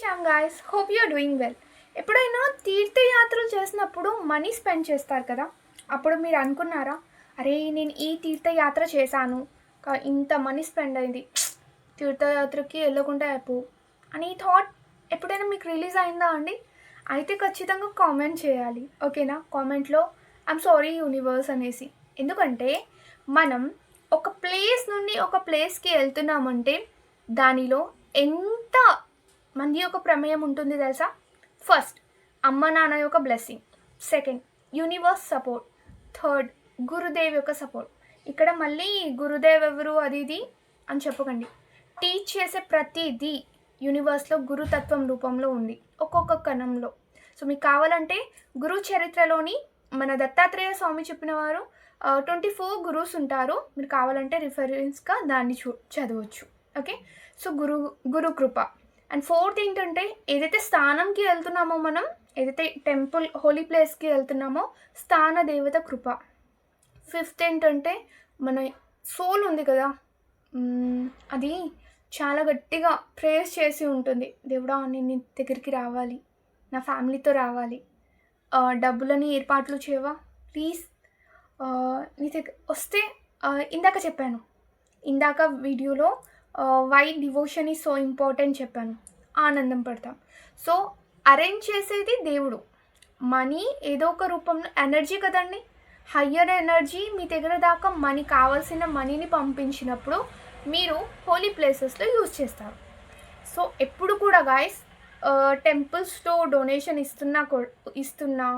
Shyam guys hope you are doing well ఎప్పుడైనా తీర్థయాత్రలు చేసినప్పుడు మనీ స్పెండ్ చేస్తారు కదా? అప్పుడు మీరు అనుకున్నారా? అరే నేను ఈ తీర్థయాత్ర చేశాను. ఇంత మనీ స్పెండ్ అయింది. తీర్థయాత్రకి వెళ్ళకుండా అయిపో అని థాట్ ఎప్పుడైనా మీకు రిలీజ్ అయిందా అండి? అయితే ఖచ్చితంగా కామెంట్ చేయాలి. ఓకేనా? కామెంట్లో ఐఎమ్ సారీ యూనివర్స్ అనేసి. ఎందుకంటే మనం ఒక ప్లేస్ నుండి ఒక ప్లేస్కి వెళ్తున్నామంటే దానిలో ఎంత మంది యొక్క ప్రమేయం ఉంటుంది తెలుసా? ఫస్ట్ అమ్మ నాన్న యొక్క blessing second universe support third Gurudev యొక్క సపోర్ట్ ఇక్కడ మళ్ళీ గురుదేవ్ ఎవరు? అది ఇది అని చెప్పకండి. టీచ్ చేసే ప్రతిదీ యూనివర్స్లో గురుతత్వం రూపంలో ఉంది. ఒక్కొక్క కణంలో. సో మీకు కావాలంటే గురు చరిత్రలోని మన దత్తాత్రేయ స్వామి చెప్పిన వారు ట్వంటీ ఫోర్ గురుస్ ఉంటారు. మీరు కావాలంటే రిఫరెన్స్గా దాన్ని చూ చదవచ్చు. ఓకే సో గురు గురు కృప. అండ్ ఫోర్త్ ఏంటంటే ఏదైతే స్థానంకి వెళ్తున్నామో మనం ఏదైతే టెంపుల్ హోలీ ప్లేస్కి వెళ్తున్నామో స్థాన దేవత కృప. ఫిఫ్త్ ఏంటంటే మన సోల్ ఉంది కదా అది చాలా గట్టిగా ప్రేయర్స్ చేసి ఉంటుంది. దేవుడా నేను నీ దగ్గరికి రావాలి. నా ఫ్యామిలీతో రావాలి. డబ్బులని ఏర్పాట్లు చేయవా? ప్లీజ్ నీ దగ్గర వస్తే ఇందాక చెప్పాను. ఇందాక వీడియోలో why devotion is so important చెప్పాను. ఆనందం పడతాం. సో అరేంజ్ చేసేది దేవుడు. మనీ ఏదో ఒక రూపంలో ఎనర్జీ కదండి. హయ్యర్ ఎనర్జీ మీ దగ్గర దాకా మనీ కావాల్సిన మనీని పంపించినప్పుడు మీరు హోలీ ప్లేసెస్లో యూజ్ చేస్తారు. సో ఎప్పుడు కూడా గాయస్ టెంపుల్స్లో డొనేషన్ ఇస్తున్నా ఇస్తున్నా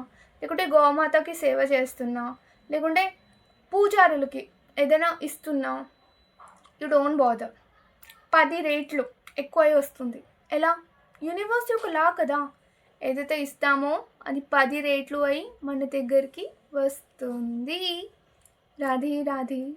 లేకుంటే గోమాతకి సేవ చేస్తున్నా లేకుంటే పూజారులకి ఏదైనా ఇస్తున్నా యు డోంట్ బాదర్ పది రేట్లు ఎక్కువై వస్తుంది. ఎలా? యూనివర్స్ యొక్క లా కదా. ఏదైతే ఇస్తామో అది పది రేట్లు అయి మన దగ్గరికి వస్తుంది. రాధే రాధే.